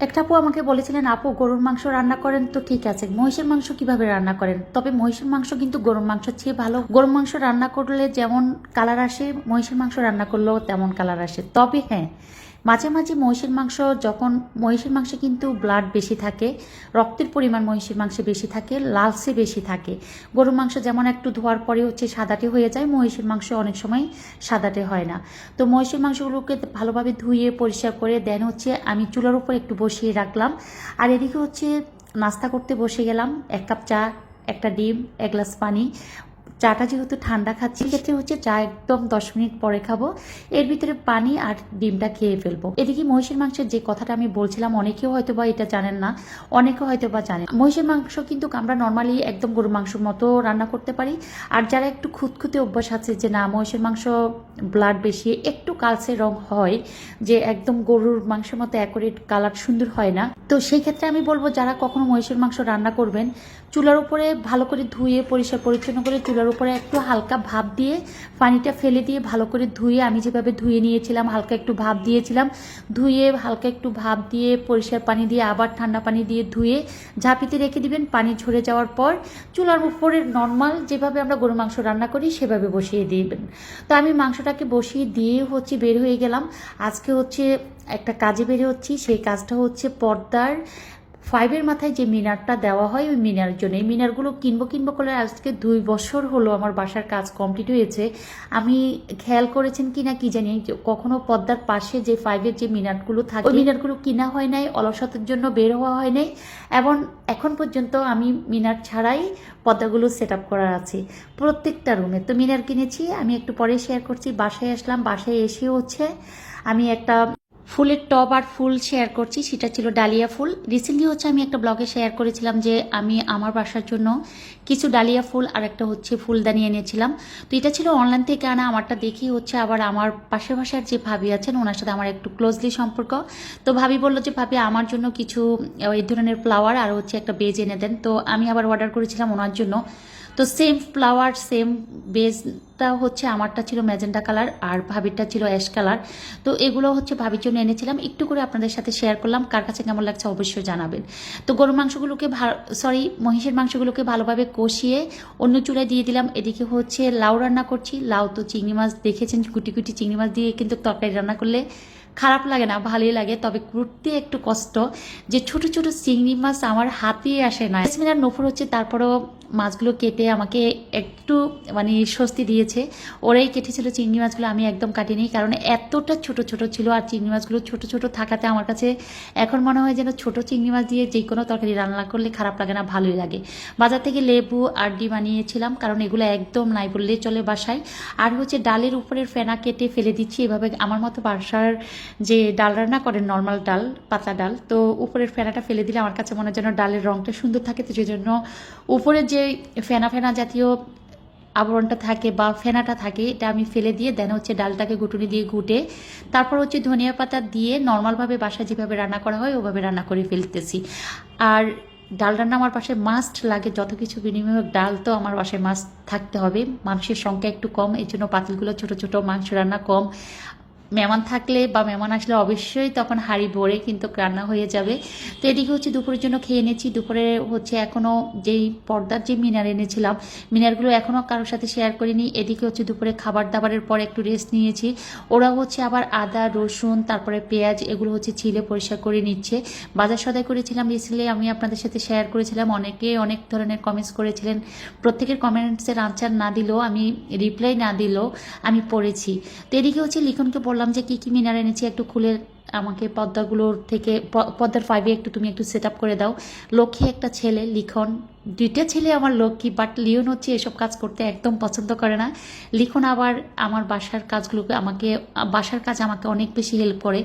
একটা আপু আমাকে বলেছিলেন, আপু, গরুর মাংস রান্না করেন তো ঠিক আছে, মহিষের মাংস কীভাবে রান্না করেন? তবে মহিষের মাংস কিন্তু গরুর মাংস চেয়ে ভালো। গরুর মাংস রান্না করলে যেমন কালার আসে, মহিষের মাংস রান্না করলেও তেমন কালার আসে। তবে হ্যাঁ মাঝে মাঝে মহিষের মাংস যখন, মহিষের মাংসে কিন্তু ব্লাড বেশি থাকে, রক্তের পরিমাণ মহিষের মাংসে বেশি থাকে লালসে বেশি থাকে। গরুর মাংস যেমন একটু ধোয়ার পরে হচ্ছে সাদাটে হয়ে যায়, মহিষের মাংস অনেক সময় সাদাটে হয় না। তো মহিষের মাংসগুলোকে ভালোভাবে ধুয়ে পরিষ্কার করে দেন হচ্ছে আমি চুলার উপর একটু বসিয়ে রাখলাম। আর এদিকে হচ্ছে নাস্তা করতে বসে গেলাম, এক কাপ চা, একটা ডিম, এক গ্লাস পানি। চাটা যেহেতু ঠান্ডা খাচ্ছি ক্ষেত্রে হচ্ছে চা একদম দশ মিনিট পরে খাব। এর ভিতরে পানি আর ডিমটা খেয়ে ফেলব। এদিকে মহিষের মাংসের যে কথাটা আমি বলছিলাম অনেকেও হয়তো বা এটা জানেন না, অনেকে হয়তো বা জানেন মহিষের মাংস কিন্তু আমরা নর্মালি একদম গরুর মাংসের মতো রান্না করতে পারি। আর যারা একটু খুঁতখুঁতে অভ্যাস আছে যে না, মহিষের মাংস ব্লাড বেশি, একটু কালচে রং হয়, যে একদম গরুর মাংসের মতো অ্যাকুরেট কালার সুন্দর হয় না। তো সেই ক্ষেত্রে আমি বলব, যারা কখনো মহিষের মাংস রান্না করবেন, চুলার উপরে ভালো করে ধুয়ে, পরিষ্কার পরিচ্ছন্ন করে চুলার উপরে একটু হালকা ভাপ দিয়ে পানিটা ফেলে দিয়ে ভালো করে ধুয়ে আমি যেভাবে ধুয়ে নিয়েছিলাম, হালকা একটু ভাপ দিয়েছিলাম, ধুয়ে হালকা একটু ভাপ দিয়ে পরিষ্কার পানি দিয়ে আবার ঠান্ডা পানি দিয়ে ধুয়ে ঝাঁপিতে রেখে দিবেন। পানি ঝরে যাওয়ার পর চুলার উপরে নর্মাল যেভাবে আমরা গরু মাংস রান্না করি সেভাবে বসিয়ে দিবেন। তো আমি মাংসটাকে বসিয়ে দিয়ে হচ্ছে বের হয়ে গেলাম। আজকে হচ্ছে একটা কাজে বের হচ্ছি, সেই কাজটা হচ্ছে পর্দার ফাইভের মাথায় যে মিনারটা দেওয়া হয় ওই মিনার জন্য এই মিনারগুলো কিনবো কিনবো করে আজকে দুই বছর হলো আমার বাসার কাজ কমপ্লিট হয়েছে। আমি খেয়াল করেছেন কি না কি জানি কখনো পদ্মার পাশে যে ফাইভের যে মিনারগুলো থাকে ওই মিনারগুলো কিনা হয় নাই অলসতার জন্য বের হওয়া হয় নাই। এবং এখন পর্যন্ত আমি মিনার ছাড়াই পর্দাগুলো সেট আপ করার আছে প্রত্যেকটা রুমে তো মিনার কিনেছি আমি একটু পরে শেয়ার করছি। বাসায় আসলাম বাসায় এসে হচ্ছে আমি একটা ফুলের টব আর ফুল শেয়ার করছি, সেটা ছিল ডালিয়া ফুল। রিসেন্টলি হচ্ছে আমি একটা ব্লগে শেয়ার করেছিলাম যে আমি আমার বাসার জন্য কিছু ডালিয়া ফুল আর একটা হচ্ছে ফুলদানি এনেছিলাম। তো এটা ছিল অনলাইন থেকে আনা, আমারটা দেখি হচ্ছে আবার আমার পাশের বাসার যে ভাবি আছেন, ওনার সাথে আমার একটু ক্লোজলি সম্পর্ক। তো ভাবি বলল যে, ভাবি, আমার জন্য কিছু এই ধরনের ফ্লাওয়ার আর হচ্ছে একটা বেজ এনে দেন। তো আমি আবার অর্ডার করেছিলাম ওনার জন্য। তো সেম ফ্লাওয়ার সেম বেসটা হচ্ছে আমারটা ছিল ম্যাজেন্টা কালার আর ভাবিরটা ছিল অ্যাশ কালার তো এগুলো হচ্ছে ভাবির জন্য এনেছিলাম। একটু করে আপনাদের সাথে শেয়ার করলাম। কার কাছে কেমন লাগছে অবশ্যই জানাবেন। তো গরুর মাংসগুলোকে সরি মহিষের মাংসগুলোকে ভালোভাবে কষিয়ে অন্য চুলায় দিয়ে দিলাম। এদিকে হচ্ছে লাউ রান্না করছি। লাউ তো চিংড়ি মাছ দেখেছেন, কুটি কুটি চিংড়ি মাছ দিয়ে কিন্তু তরকারি রান্না করলে খারাপ লাগে না, ভালোই লাগে। তবে করতে একটু কষ্ট। যে ছোট ছোট চিংড়ি মাছ আমার হাতে আসে না। নফর হচ্ছে, তারপরও মাছগুলো কেটে আমাকে একটু মানে স্বস্তি দিয়েছে। ওরাই কেটেছিল চিংড়ি মাছগুলো, আমি একদম কাটিনি, কারণ এতটা ছোট ছোট ছিল, আর চিংড়ি মাছগুলো ছোট ছোট থাকাতে আমার কাছে এখন মনে হয় যেন ছোট চিংড়ি মাছ দিয়ে যে কোনো তরকারি রান্না করলে খারাপ লাগে না, ভালোই লাগে। বাজার থেকে লেবু, আর ডিম আনিয়েছিলাম, কারণ এগুলো একদম নাই বললে চলে বাসায়। আর হচ্ছে ডালের উপরের ফেনা কেটে ফেলে দিচ্ছি, এভাবে আমার মতো বাসার যে ডাল রান্না করেন নর্মাল ডাল পাতা ডাল, তো উপরের ফেনাটা ফেলে দিলে আমার কাছে মনে হয় যেন ডালের রংটা সুন্দর থাকে, তো সেই জন্য উপরের যে ফেনা ফেনা জাতীয় আবরণটা থাকে বা ফেনাটা থাকে, এটা আমি ফেলে দিয়ে দেন হচ্ছে ডালটাকে গুটুনি দিয়ে ঘুটে, তারপর হচ্ছে ধনিয়া পাতা দিয়ে নর্মালভাবে বাসায় যেভাবে রান্না করা হয়, ওভাবে রান্না করে ফেলতেছি। আর ডাল রান্না আমার পাশে মাস্ট লাগে, যত কিছু বিনিময় ডাল তো আমার বাসায় মাস্ট থাকতে হবে। মানুষের সংখ্যা একটু কম এই জন্য পাতিলগুলো ছোট ছোট মাংস রান্না কম। মেহমান থাকলে বা মেহমান আসলে অবশ্যই তখন হাঁড়ি ভরে কিন্তু রান্না হয়ে যাবে। তো এদিকে হচ্ছে দুপুরের জন্য খেয়ে নিয়েছি দুপুরে হচ্ছে এখনও যেই পর্দার যে মিনার এনেছিলাম, মিনারগুলো এখনও কারোর সাথে শেয়ার করিনি। এদিকে হচ্ছে দুপুরে খাবার দাবারের পর একটু রেস্ট নিয়েছি। ওরা হচ্ছে আবার আদা, রসুন, তারপরে পেঁয়াজ এগুলো হচ্ছে ছিলে পরিষ্কার করে নিচ্ছে। বাজার সদাই করেছিলাম রিসেন্টলি আমি আপনাদের সাথে শেয়ার করেছিলাম। অনেকে অনেক ধরনের কমেন্টস করেছিলেন। প্রত্যেকের কমেন্টসের আনসার না দিলেও, আমি রিপ্লাই না দিলেও আমি পড়েছি। তো এদিকে হচ্ছে লিখনকে বললাম যে কী কী মিনার এনেছি, একটু খুলে আমাকে পদ্মাগুলোর থেকে পদ্মার ফাইভে একটু তুমি একটু সেট করে দাও। লক্ষ্মী একটা ছেলে, লিখন। দুইটা ছেলে আমার লক্ষ্মী বাট লিওন হচ্ছে এসব কাজ করতে একদম পছন্দ করে না। লিখন আবার আমার বাসার কাজগুলোকে আমাকে, বাসার কাজ আমাকে অনেক বেশি হেল্প করে।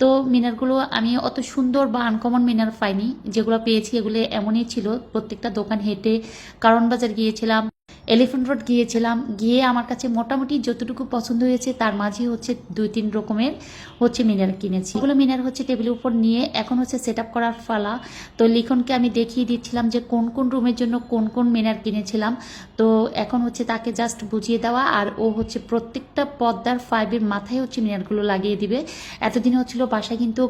তো মিনারগুলো আমি অত সুন্দর বা আনকমন মিনার পাইনি। যেগুলো পেয়েছি এগুলো এমনই ছিল, প্রত্যেকটা দোকান হেঁটে কারণ বাজার গিয়েছিলাম এলিফেন্ট রোড গিয়েছিলাম। গিয়ে আমার কাছে মোটামুটি যতটুকু পছন্দ হয়েছে, তার মাঝে হচ্ছে দুই তিন রকমের হচ্ছে মিনার কিনেছি। এগুলো মিনার হচ্ছে টেবিলের উপর নিয়ে এখন হচ্ছে সেট করার ফালা। তো লিখনকে আমি দেখিয়ে দিচ্ছিলাম যে কোন কোন রুমের জন্য কোন কোন মিনার কিনেছিলাম। তো এখন হচ্ছে তাকে জাস্ট বুঝিয়ে দেওয়া আর ও হচ্ছে প্রত্যেকটা পদ্মার ফাইভের মাথায় হচ্ছে মিনারগুলো লাগিয়ে দিবে। এতদিন হচ্ছিল বাসায় কিন্তু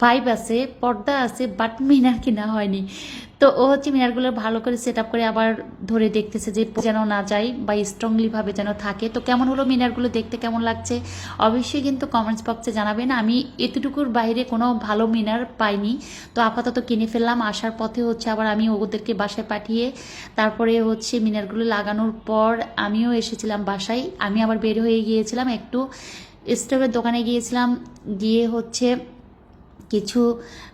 ফাইভ আছে, পর্দা আছে বাট মিনার কিনা হয়নি। তো ও হচ্ছে মিনারগুলো ভালো করে সেট করে আবার ধরে দেখতেছে যে যেন না যায় বা স্ট্রংলিভাবে যেন থাকে। তো কেমন হলো মিনারগুলো দেখতে, কেমন লাগছে? অবশ্যই কিন্তু কমেন্টস বক্সে জানাবেন। আমি এতটুকুর বাইরে কোনো ভালো মিনার পাইনি। তো আপাতত কিনে ফেললাম। আসার পথে হচ্ছে আবার আমি ওদেরকে বাসায় পাঠিয়ে তারপরে হচ্ছে মিনারগুলো লাগানোর পর আমিও এসেছিলাম বাসায়। আমি আবার বের হয়ে গিয়েছিলাম একটু স্টোভের দোকানে গিয়েছিলাম। গিয়ে হচ্ছে কিছু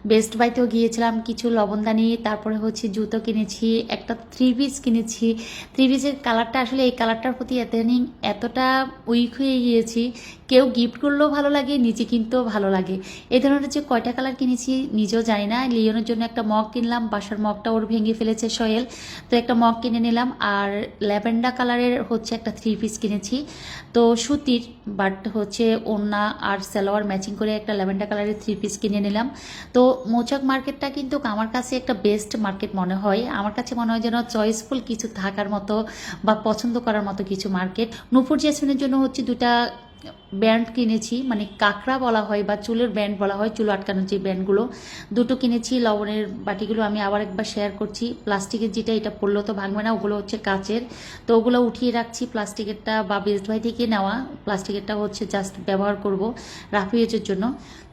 বেস্ট বাইতেও গিয়েছিলাম, কিছু লবণদানি, তারপরে হচ্ছে জুতো কিনেছি, একটা থ্রি পিস কিনেছি। থ্রি পিসের কালারটা আসলে এই কালারটার প্রতি এতদিন এতটা উইক হয়ে গিয়েছি কেউ গিফট করলেও ভালো লাগে, নিজে কিনতেও ভালো লাগে। এই ধরনের যে কয়টা কালার কিনেছি নিজেও জানি না। লিওনের জন্য একটা মগ কিনলাম, বাসার মগটা ওর ভেঙে ফেলেছে সোহেল। তো একটা মগ কিনে নিলাম আর ল্যাভেন্ডা কালারের হচ্ছে একটা থ্রি পিস কিনেছি। তো সুতির বাট হচ্ছে ওড়না আর সালোয়ার ম্যাচিং করে একটা ল্যাভেন্ডার কালারের থ্রি পিস কিনে নিলাম। তো মৌচাক মার্কেটটা কিন্তু আমার কাছে একটা বেস্ট মার্কেট মনে হয়। আমার কাছে মনে হয় যেন চয়েসফুল কিছু থাকার মতো বা পছন্দ করার মতো কিছু মার্কেট নুপুর জেসমিনের জন্য হচ্ছে দুটা ব্যান্ড কিনেছি মানে কাঁকড়া বলা হয় বা চুলের ব্যান্ড বলা হয়, চুল আটকানোর যে ব্যান্ডগুলো, দুটো কিনেছি, লবণের বাটিগুলো আমি আবার একবার শেয়ার করছি। প্লাস্টিকের যেটা, এটা পড়ল তো ভাঙবে না, ওগুলো হচ্ছে কাচের। তো ওগুলো উঠিয়ে রাখছি, প্লাস্টিকেরটা বা বেস্ট ভাই থেকে নেওয়া, প্লাস্টিকেরটা হচ্ছে জাস্ট ব্যবহার করব রাফিউজের জন্য।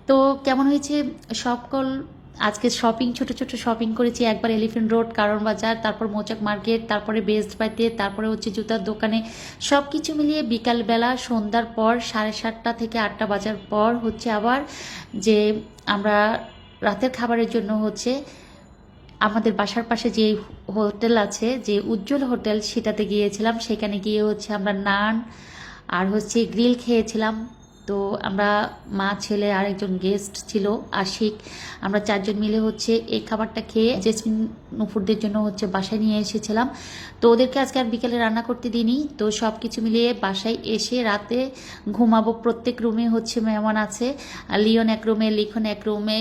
তো কেমন হয়েছে? সকল আজকে শপিং ছোট ছোট শপিং করেছি। একবার এলিফেন্ট রোড কারণ বাজার তারপর মোচাক মার্কেট তারপরে বেস্ট বাইতে তারপরে হচ্ছে জুতার দোকানে। সব কিছু মিলিয়ে বিকালবেলা, সন্ধ্যার পর সাড়ে সাতটা থেকে আটটা বাজার পর হচ্ছে আবার যে আমরা রাতের খাবারের জন্য হচ্ছে আমাদের বাসার পাশে যে হোটেল আছে, যে উজ্জ্বল হোটেল, সেটাতে গিয়েছিলাম। সেখানে গিয়ে হচ্ছে আমরা নান আর হচ্ছে গ্রিল খেয়েছিলাম। তো আমরা মা, ছেলে আর একজন গেস্ট ছিল, আশিক। আমরা চারজন মিলে হচ্ছে এই খাবারটা খেয়ে জেসমিন নুপুরদের জন্য হচ্ছে বাসায় নিয়ে এসেছিলাম। তো ওদেরকে আজকে আর বিকেলে রান্না করতে দিইনি। তো সব কিছু মিলিয়ে বাসায় এসে রাতে ঘুমাবো। প্রত্যেক রুমে হচ্ছে মেহমান আছে। লিওন এক রুমে, লিখন এক রুমে,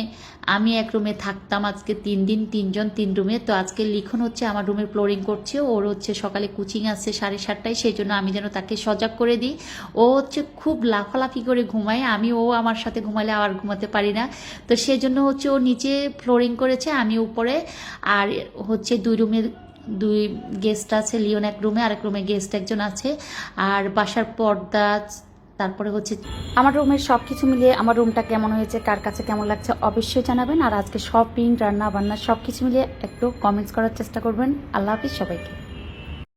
আমি এক রুমে থাকতাম আজকে তিন দিন, তিনজন তিন রুমে। তো আজকে লিখন হচ্ছে আমার রুমে ফ্লোরিং করছে। ওর হচ্ছে সকালে কোচিং আছে সাড়ে সাতটায়। সেই জন্য আমি যেন তাকে সজাগ করে দিই। ও হচ্ছে খুব লাফালাফি করে ঘুমায় আমি ও আমার সাথে ঘুমালে আবার ঘুমাতে পারি না। তো সেজন্য হচ্ছে ও নিচে ফ্লোরিং করেছে, আমি উপরে। আর হচ্ছে দুই রুমের দুই গেস্ট আছে, লিওন এক রুমে, আরেক রুমে গেস্ট একজন আছে। আর বাসার পর্দা, তারপরে হচ্ছে আমার রুমের সব কিছু মিলিয়ে আমার রুমটা কেমন হয়েছে, কার কাছে কেমন লাগছে অবশ্যই জানাবেন। আর আজকে শপিং রান্না বান্না সব কিছু মিলিয়ে একটু কমেন্টস করার চেষ্টা করবেন। আল্লাহ হাফিজ সবাইকে।